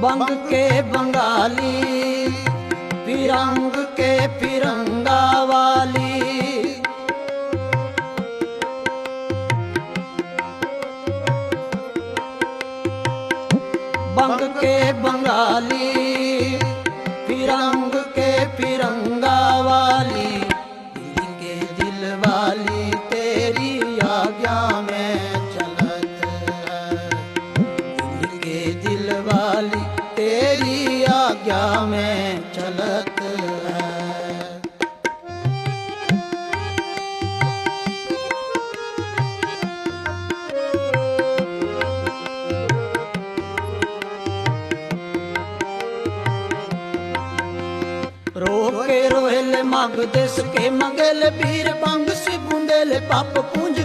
ਬੰਗ ਕੇ ਬੰਗਾਲੀ ਫਿਰੰਗ ਕੇ ਫਿਰੰਗਾ ਵਾਲੀ। ਬੰਗ ਕੇ ਬੰਗਾਲੀ ਫਿਰੰਗ ਕੇ ਫਿਰੰਗਾ ਵਾਲੀ। ਦਿਲ ਕੇ ਦਿਲ ਵਾਲੀ ਤੇਰੀ ਆਗਿਆ ਮੈਂ आज्ञा में चलत है रोके रोहेले माग देश के मंगेल वीर बंग से बुंदेले पाप पूंज को मलत है